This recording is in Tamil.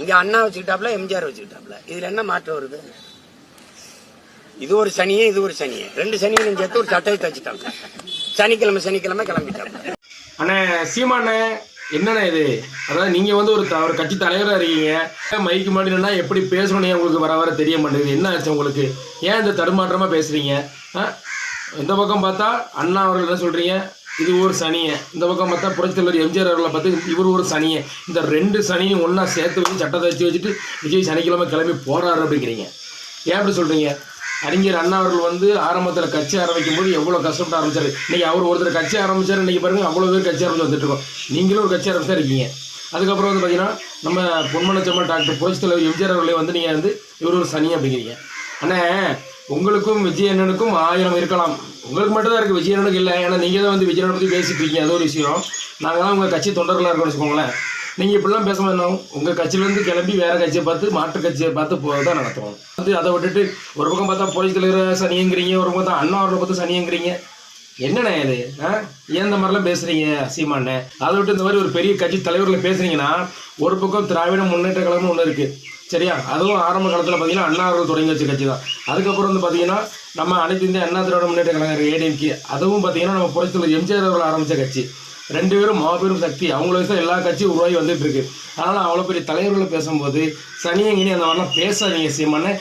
இங்க அண்ணா வச்சுக்கிட்டாப்ல எம்ஜிஆர் வச்சுக்கிட்டாப்ல இதுல என்ன மாற்றம் வருது? இது ஒரு சனியே இது ஒரு சனியே. ரெண்டு சனியும் சேர்த்து ஒரு சட்டையை தச்சுட்டாங்க. சனிக்கிழமை சனிக்கிழமை கிளம்பிட்டாங்க. அண்ணே சீமான என்னண்ணே இது? அதாவது நீங்க வந்து ஒரு த- ஒரு கட்சி தலைவரா இருக்கீங்க. மைக்கு மாட்டினா எப்படி பேசணும்னே உங்களுக்கு வர வர தெரிய மாட்டேங்குது? என்ன ஆச்சு உங்களுக்கு? ஏன் இந்த தடுமாற்றமா பேசுறீங்க? ஆ? இந்த பக்கம் பார்த்தா அண்ணா அவர்கள் என்ன சொல்றீங்க? இது ஒரு சனியை. இந்த பக்கம் பார்த்தா புரட்சித் தலைவர் எம்ஜிஆர் அவர்களை பார்த்து இவர் ஒரு சனியை. இந்த ரெண்டு சனியும் ஒன்றா சேர்த்து வச்சு சட்டத்தை வச்சு வச்சுட்டு விஜய் சனிக்கிழமை கிளம்பி போறாரு அப்படிங்கிறீங்க. ஏன் அப்படி சொல்கிறீங்க அறிஞர் அண்ணா அவர்கள் வந்து ஆரம்பத்தில் கட்சி ஆரம்பிக்கும் போது எவ்வளோ கஷ்டப்பட்டு ஆரம்பிச்சார். இன்னைக்கு அவர் ஒருத்தர் கட்சி ஆரம்பித்தார் இன்றைக்கி பாருங்கள் அவ்வளோ பேர் கட்சி ஆரம்பிச்சு வந்துட்டுருக்கோம் நீங்களும் ஒரு கட்சி ஆரம்பிச்சா இருக்கீங்க. அதுக்கப்புறம் வந்து பார்த்தீங்கன்னா நம்ம பொன்மனச்சம்மா டாக்டர் புரட்சி தலைவர் எம்ஜிஆர் அவர்களே வந்து நீங்கள் வந்து இவர் ஒரு சனி அப்படிங்கிறீங்க. அண்ணே உங்களுக்கும் விஜய் ஆயிரம் இருக்கலாம். உங்களுக்கு மட்டும் தான் இருக்குது விஜய் இல்லை. ஏன்னா நீங்கள் தான் வந்து விஜய் பற்றி பேசிட்டு அது ஒரு விஷயம். நாங்களாம் உங்கள் கட்சி தொண்டர்களாக இருக்கோம்னு வச்சுக்கோங்களேன். நீங்கள் இப்படிலாம் பேச வேணும் உங்கள் கட்சியிலேருந்து கிளம்பி வேறு கட்சியை பார்த்து மாற்று கட்சியை பார்த்து போக தான் நடத்துவோம் வந்து அதை விட்டுட்டு ஒரு பக்கம் பார்த்தா போலீஸ் தலைவர் சனியங்கிறீங்க ஒரு பக்கம் தான் அண்ணா அவர்களை பார்த்து சனியங்கிறீங்க. என்னண்ணே இது? ஆ? ஏன் இந்த மாதிரிலாம் பேசுகிறீங்க சீமாண்ணே? அதை விட்டு இந்த மாதிரி ஒரு பெரிய கட்சி தலைவர்களை பேசுகிறீங்கன்னா ஒரு பக்கம் திராவிட முன்னேற்ற கழகம்னு ஒன்று இருக்குது சரியா? அதுவும் ஆரம்ப காலத்தில் பார்த்தீங்கன்னா அண்ணா அவர்கள் தொடங்கி வச்ச கட்சி தான். அதுக்கப்புறம் வந்து பார்த்தீங்கன்னா நம்ம அனைத்து இந்திய அண்ணா திராவிட முன்னேற்ற கழகம் ஏடிஎம்கே அதுவும் பார்த்தீங்கன்னா நம்ம புரட்சி எம்ஜிஆர் அவர்கள் ஆரம்பிச்ச கட்சி. ரெண்டு பேரும் மாபெரும் சக்தி. அவங்கள வச்சு எல்லா கட்சியும் உருவாகி வந்துட்டு இருக்கு. அதனால் அவ்வளோ பெரிய தலைவர்களை பேசும்போது சனியங்கினி அந்த மாதிரிலாம் பேசாதீங்க சீமானே.